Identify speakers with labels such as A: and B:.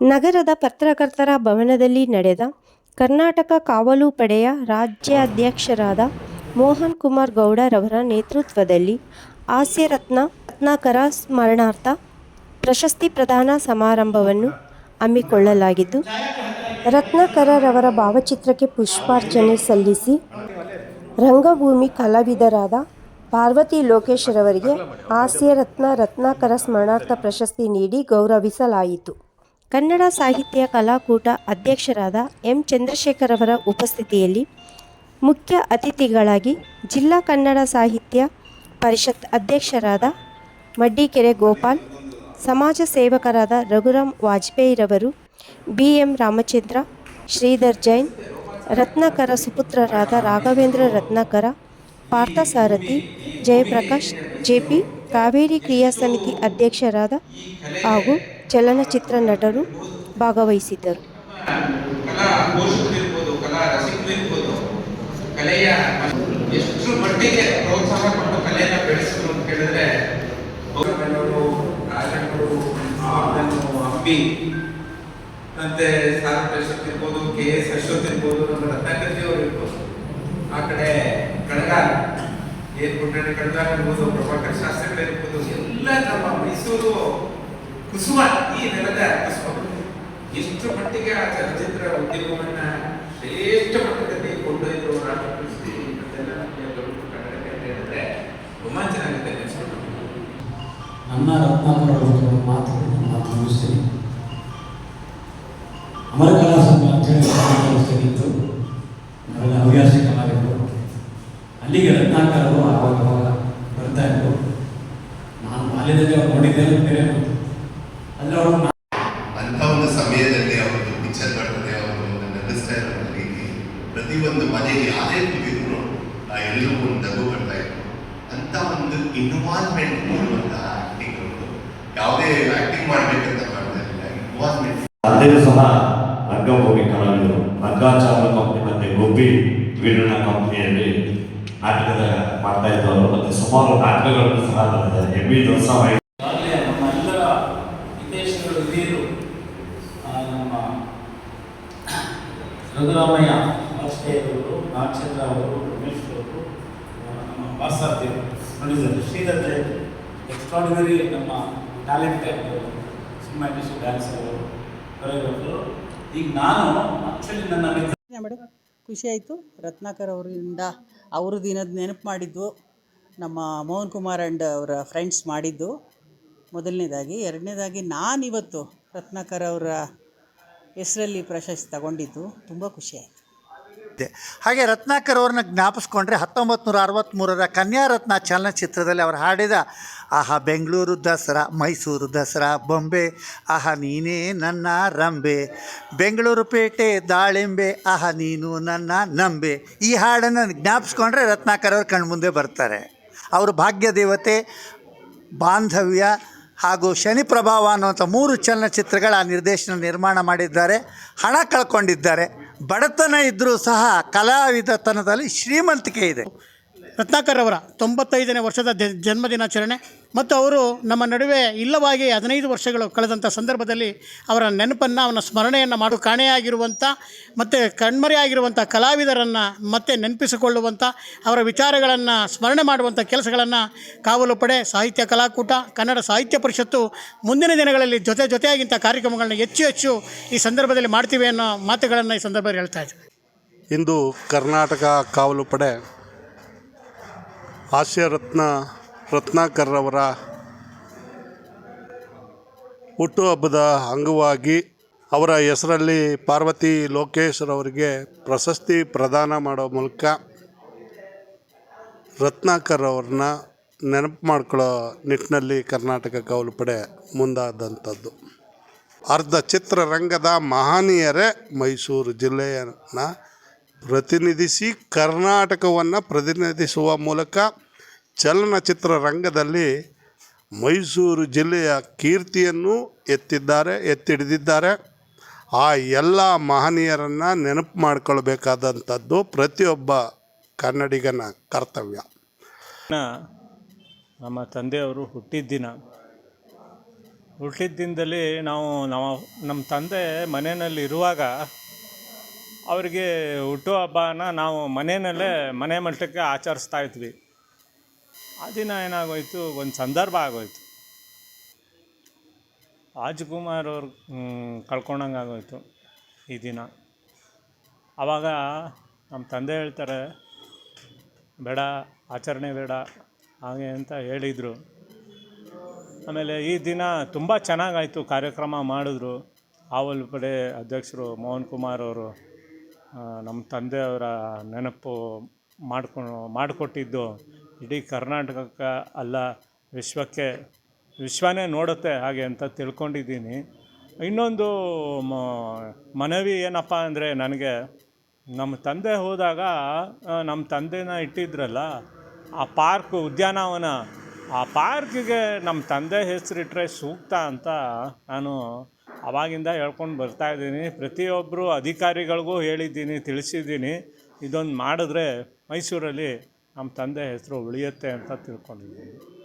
A: ನಗರದ ಪತ್ರಕರ್ತರ ಭವನದಲ್ಲಿ ನಡೆದ ಕರ್ನಾಟಕ ಕಾವಲು ಪಡೆಯ ರಾಜ್ಯಾಧ್ಯಕ್ಷರಾದ ಮೋಹನ್ ಕುಮಾರ್ ಗೌಡರವರ ನೇತೃತ್ವದಲ್ಲಿ ಹಾಸ್ಯರತ್ನ ರತ್ನಾಕರ ಸ್ಮರಣಾರ್ಥ ಪ್ರಶಸ್ತಿ ಪ್ರದಾನ ಸಮಾರಂಭವನ್ನು ಹಮ್ಮಿಕೊಳ್ಳಲಾಗಿದ್ದು, ರತ್ನಾಕರರವರ ಭಾವಚಿತ್ರಕ್ಕೆ ಪುಷ್ಪಾರ್ಚನೆ ಸಲ್ಲಿಸಿ ರಂಗಭೂಮಿ ಕಲಾವಿದರಾದ ಪಾರ್ವತಿ ಲೋಕೇಶ್ರವರಿಗೆ ಹಾಸ್ಯರತ್ನ ರತ್ನಾಕರ ಸ್ಮರಣಾರ್ಥ ಪ್ರಶಸ್ತಿ ನೀಡಿ ಗೌರವಿಸಲಾಯಿತು. ಕನ್ನಡ ಸಾಹಿತ್ಯ ಕಲಾಕೂಟ ಅಧ್ಯಕ್ಷರಾದ ಎಂ ಚಂದ್ರಶೇಖರ್ ಅವರ ಉಪಸ್ಥಿತಿಯಲ್ಲಿ ಮುಖ್ಯ ಅತಿಥಿಗಳಾಗಿ ಜಿಲ್ಲಾ ಕನ್ನಡ ಸಾಹಿತ್ಯ ಪರಿಷತ್ ಅಧ್ಯಕ್ಷರಾದ ಮಡ್ಡಿಕೆರೆ ಗೋಪಾಲ್, ಸಮಾಜ ಸೇವಕರಾದ ರಘುರಾಮ್ ವಾಜಪೇಯಿರವರು ಬಿ ಎಂ ರಾಮಚಂದ್ರ, ಶ್ರೀಧರ್ ಜೈನ್, ರತ್ನಾಕರ ಸುಪುತ್ರರಾದ ರಾಘವೇಂದ್ರ ರತ್ನಾಕರ ಪಾರ್ಥಸಾರಥಿ ಜಯಪ್ರಕಾಶ್, ಜೆ ಪಿ, ಕಾವೇರಿ ಕ್ರಿಯಾ ಸಮಿತಿ ಅಧ್ಯಕ್ಷರಾದ ಹಾಗೂ ಚಲನಚಿತ್ರ ನಟರು ಭಾಗವಹಿಸಿದ್ದರು.
B: ಕೊಟ್ಟು ಬೆಳೆಸಿದ್ರು ಅಂತ ಹೇಳಿದ್ರೆ ಮತ್ತೆ ಇರ್ಬೋದು ಕೆ ಎಸ್ ಇರ್ಬೋದು, ನಮ್ಮ ಇರ್ಬೋದು, ಆ ಕಡೆ ಕಣಗಾಲ್ ಏನ್ ಕಣಗಾಲ್ ಇರ್ಬೋದು, ಪ್ರಭಾಕರ್ ಶಾಸ್ತ್ರಿಗಳಿರ್ಬೋದು ಎಲ್ಲ ನಮ್ಮ ಮೈಸೂರು ಕುಸುಮ ಈ ನೆಲದ ಕುಸುವ ಎಷ್ಟು ಮಟ್ಟಿಗೆ ಆ ಚಲನಚಿತ್ರ ಉದ್ಯಮವನ್ನ ಶ್ರೇಷ್ಠ ಮಟ್ಟದಲ್ಲಿ ಕೊಂಡೊಯ್ದು
C: ನನ್ನ ರತ್ನಾಕರ ಮಾತು ಮಾತು ಅಮರ ಕಲಾ ಸಂಘ ಹವ್ಯಾಸಿ ಕಲಾವಿದರು. ಅಲ್ಲಿಗೆ ರತ್ನಾಕರರು ಆವಾಗ ಬರ್ತಾ ಇದ್ರು. ನಾನು ಬಾಲ್ಯದಲ್ಲಿ ಅವ್ರು ನೋಡಿದ್ದೇನೆ ಬೇರೆ ಅವರು
D: ಅಂಥ ಒಂದು ಸಮಯದಲ್ಲಿ ಅವರದ್ದು ಪಿಕ್ಚರ್ ಬರ್ತದೆ ಅವರು ನಡೆಸ್ತಾ ಇರೋ ರೀತಿ ಪ್ರತಿಯೊಂದು ಮನೆಗೆ ಯಾರೇ ಕೂತಿದ್ರು ಆ ಎಲ್ಲರೂ ಒಂದು ನಗು ಬರ್ತಾ ಇದ್ರು. ಅಂತ ಒಂದು ಇನ್ವಾಲ್ವ್ಮೆಂಟ್ ಕೊಡುವಂಥ ಆಕ್ಟಿಂಗ್ ಯಾವುದೇ ಆಕ್ಟಿಂಗ್ ಮಾಡ್ಬೇಕಂತ ಮಾಡ್ತಾ ಇರಲಿಲ್ಲ ಇನ್ವಾಲ್ವ್ಮೆಂಟ್
E: ತಂದೆಯೂ ಸಹ ರಂಗಭೂಮಿ ಕಲಾವಿದರು ರಂಗಾಚಾರ ಕಂಪನಿ ಮತ್ತೆ ಗೋಪಿ ವೀರಣ್ಣ ಕಂಪ್ನಿಯಲ್ಲಿ ನಾಟಕದ ಮಾಡ್ತಾ ಇದ್ದವರು ಮತ್ತೆ ಸುಮಾರು ನಾಟಕಗಳನ್ನು ಸಹ ಬಿ ದೋಸಾ
C: ಈಗಾಗಲೇ ನಮ್ಮ ಎಲ್ಲರ ಹಿತೈಷಿಗಳು ಹಿರಿಯರು ಆ, ನಮ್ಮ ರಘುರಾಮಯ್ಯ ವಾಜಪೇಯಿ ಅವರು ನಾಗಚಂದ್ರ ಅವರು, ರಮೇಶ್ ಅವರು ನಮ್ಮ ವಾಸಾದ್ಯ ಪ್ರೊಡ್ಯೂಸರ್ ಶ್ರೀಧರ್ ಜಯಂತಿ ಎಕ್ಸ್ಟ್ರಾಡಿನರಿ ನಮ್ಮ talented cinema industry dancer choreographer ಈಗ ನಾನು ಆ್ಯಕ್ಚುಲಿ ನನ್ನ
F: ಮೇಡಮ್? ಖುಷಿ ಆಯಿತು. ರತ್ನಾಕರ್ ಅವರಿಂದ ಅವರು ದಿನದ ನೆನಪು ಮಾಡಿದ್ದು, ನಮ್ಮ ಮೋಹನ್ ಕುಮಾರ್ ಆ್ಯಂಡ್ ಅವರ ಫ್ರೆಂಡ್ಸ್ ಮಾಡಿದ್ದು. ಮೊದಲನೇದಾಗಿ, ಎರಡನೇದಾಗಿ ನಾನಿವತ್ತು ರತ್ನಾಕರ್ ಅವರ ಹೆಸರಲ್ಲಿ ಪ್ರಶಸ್ತಿ ತಗೊಂಡಿದ್ದು. ತುಂಬ ಖುಷಿ ಆಯಿತು.
G: ಹಾಗೆ ರತ್ನಾಕರ್ ಅವ್ರನ್ನ ಜ್ಞಾಪಿಸ್ಕೊಂಡ್ರೆ ಹತ್ತೊಂಬತ್ತು ನೂರ ಅರವತ್ತ್ಮೂರರ ಕನ್ಯಾರತ್ನ ಚಲನಚಿತ್ರದಲ್ಲಿ ಅವರು ಹಾಡಿದ, ಆಹಾ, ಬೆಂಗಳೂರು ದಸರಾ, ಮೈಸೂರು ದಸರಾ, ಬೊಂಬೆ, ಆಹಾ, ನೀನೇ ನನ್ನ ರಂಬೆ, ಬೆಂಗಳೂರು ಪೇಟೆ, ದಾಳಿಂಬೆ, ಆಹಾ, ನೀನು ನನ್ನ ನಂಬೆ. ಈ ಹಾಡನ್ನು ಜ್ಞಾಪಿಸ್ಕೊಂಡ್ರೆ ರತ್ನಾಕರ್ ಅವ್ರ ಕಣ್ಮುಂದೆ ಬರ್ತಾರೆ. ಅವರು ಭಾಗ್ಯ ದೇವತೆ ಬಾಂಧವ್ಯ ಹಾಗೂ ಶನಿ ಪ್ರಭಾವ ಅನ್ನುವಂಥ ಮೂರು ಚಲನಚಿತ್ರಗಳ ನಿರ್ದೇಶನ ನಿರ್ಮಾಣ ಮಾಡಿದ್ದಾರೆ, ಹಣ ಕಳ್ಕೊಂಡಿದ್ದಾರೆ. ಬಡತನ ಇದ್ದರೂ ಸಹ ಕಲಾವಿದತನದಲ್ಲಿ ಶ್ರೀಮಂತಿಕೆ ಇದೆ.
H: ರತ್ನಾಕರ್ ಅವರ ತೊಂಬತ್ತೈದನೇ ವರ್ಷದ ಜನ್ಮದಿನಾಚರಣೆ ಮತ್ತು ಅವರು ನಮ್ಮ ನಡುವೆ ಇಲ್ಲವಾಗಿ ಹದಿನೈದು ವರ್ಷಗಳು ಕಳೆದಂಥ ಸಂದರ್ಭದಲ್ಲಿ ಅವರ ನೆನಪನ್ನು, ಅವನ ಸ್ಮರಣೆಯನ್ನು ಮಾಡು ಕಾಣೆಯಾಗಿರುವಂಥ ಮತ್ತು ಕಣ್ಮರೆಯಾಗಿರುವಂಥ ಕಲಾವಿದರನ್ನು ಮತ್ತೆ ನೆನಪಿಸಿಕೊಳ್ಳುವಂಥ, ಅವರ ವಿಚಾರಗಳನ್ನು ಸ್ಮರಣೆ ಮಾಡುವಂಥ ಕೆಲಸಗಳನ್ನು ಕಾವಲು ಪಡೆ, ಸಾಹಿತ್ಯ ಕಲಾಕೂಟ, ಕನ್ನಡ ಸಾಹಿತ್ಯ ಪರಿಷತ್ತು ಮುಂದಿನ ದಿನಗಳಲ್ಲಿ ಜೊತೆ ಜೊತೆಯಾಗಿಂಥ ಕಾರ್ಯಕ್ರಮಗಳನ್ನ ಹೆಚ್ಚು ಹೆಚ್ಚು ಈ ಸಂದರ್ಭದಲ್ಲಿ ಮಾಡ್ತೀವಿ ಅನ್ನೋ ಮಾತುಗಳನ್ನು ಈ ಸಂದರ್ಭದಲ್ಲಿ ಹೇಳ್ತಾ ಇದ್ದೆ.
I: ಇಂದು ಕರ್ನಾಟಕ ಕಾವಲು ಪಡೆ ಹಾಸ್ಯರತ್ನ ರತ್ನಾಕರ್ರವರ ಹುಟ್ಟುಹಬ್ಬದ ಅಂಗವಾಗಿ ಅವರ ಹೆಸರಲ್ಲಿ ಪಾರ್ವತಿ ಲೋಕೇಶ್ರವರಿಗೆ ಪ್ರಶಸ್ತಿ ಪ್ರದಾನ ಮಾಡೋ ಮೂಲಕ ರತ್ನಾಕರ್ ಅವ್ರನ್ನ ನೆನಪು ಮಾಡ್ಕೊಳ್ಳೋ ನಿಟ್ಟಿನಲ್ಲಿ ಕರ್ನಾಟಕ ಕಾವಲು ಪಡೆ ಮುಂದಾದಂಥದ್ದು. ಅರ್ಧ ಚಿತ್ರರಂಗದ ಮಹನೀಯರೇ ಮೈಸೂರು ಜಿಲ್ಲೆಯನ್ನು ಪ್ರತಿನಿಧಿಸಿ ಕರ್ನಾಟಕವನ್ನು ಪ್ರತಿನಿಧಿಸುವ ಮೂಲಕ ಚಲನಚಿತ್ರ ರಂಗದಲ್ಲಿ ಮೈಸೂರು ಜಿಲ್ಲೆಯ ಕೀರ್ತಿಯನ್ನು ಎತ್ತಿದ್ದಾರೆ ಎತ್ತಿಡಿದಿದ್ದಾರೆ ಆ ಎಲ್ಲ ಮಹನೀಯರನ್ನು ನೆನಪು ಮಾಡಿಕೊಳ್ಬೇಕಾದಂಥದ್ದು ಪ್ರತಿಯೊಬ್ಬ ಕನ್ನಡಿಗನ ಕರ್ತವ್ಯ.
J: ನಮ್ಮ ತಂದೆಯವರು ಹುಟ್ಟಿದ ದಿನ. ಹುಟ್ಟಿದ ದಿನದಲ್ಲಿ ನಾವು ನಾವು ನಮ್ಮ ತಂದೆ ಮನೆಯಲ್ಲಿ ಇರುವಾಗ ಅವರಿಗೆ ಹುಟ್ಟುಹಬ್ಬನ ನಾವು ಮನೆಯಲ್ಲೇ ಮನೆ ಮಟ್ಟಕ್ಕೆ ಆಚರಿಸ್ತಾ ಇದ್ವಿ. ಆ ದಿನ ಏನಾಗೋಯಿತು? ಒಂದು ಸಂದರ್ಭ ಆಗೋಯಿತು. ರಾಜ್ಕುಮಾರ್ ಅವ್ರು ಕಳ್ಕೊಂಡಂಗೆ ಆಗೋಯಿತು ಈ ದಿನ. ಆವಾಗ ನಮ್ಮ ತಂದೆ ಹೇಳ್ತಾರೆ, ಬೇಡ, ಆಚರಣೆ ಬೇಡ, ಹಾಗೆ ಅಂತ ಹೇಳಿದರು. ಆಮೇಲೆ ಈ ದಿನ ತುಂಬ ಚೆನ್ನಾಗಾಯಿತು, ಕಾರ್ಯಕ್ರಮ ಮಾಡಿದ್ರು. ಆವಲ್ ಪಡೆ ಅಧ್ಯಕ್ಷರು ಮೋಹನ್ ಕುಮಾರ್ ಅವರು ನಮ್ಮ ತಂದೆಯವರ ನೆನಪು ಮಾಡ್ಕೊಂಡು ಮಾಡಿಕೊಟ್ಟಿದ್ದು. ಇಡೀ ಕರ್ನಾಟಕಕ್ಕೆ ಅಲ್ಲ, ವಿಶ್ವಕ್ಕೆ, ವಿಶ್ವನೇ ನೋಡುತ್ತೆ ಹಾಗೆ ಅಂತ ತಿಳ್ಕೊಂಡಿದ್ದೀನಿ. ಇನ್ನೊಂದು ಮನವಿ ಏನಪ್ಪ ಅಂದರೆ ನನಗೆ, ನಮ್ಮ ತಂದೆ ಹೋದಾಗ ನಮ್ಮ ತಂದೆನ ಇಟ್ಟಿದ್ರಲ್ಲ, ಆ ಪಾರ್ಕ್ ಉದ್ಯಾನವನ, ಆ ಪಾರ್ಕಿಗೆ ನಮ್ಮ ತಂದೆ ಹೆಸರಿಟ್ರೆ ಸೂಕ್ತ ಅಂತ ನಾನು ಅವಾಗಿಂದ ಹೇಳ್ಕೊಂಡು ಬರ್ತಾ ಇದ್ದೀನಿ. ಪ್ರತಿಯೊಬ್ಬರು ಅಧಿಕಾರಿಗಳಿಗೂ ಹೇಳಿದ್ದೀನಿ, ತಿಳಿಸಿದ್ದೀನಿ. ಇದೊಂದು ಮಾಡಿದ್ರೆ ಮೈಸೂರಲ್ಲಿ ನಮ್ಮ ತಂದೆ ಹೆಸರು ಉಳಿಯುತ್ತೆ ಅಂತ ತಿಳ್ಕೊಂಡಿದ್ದೀನಿ.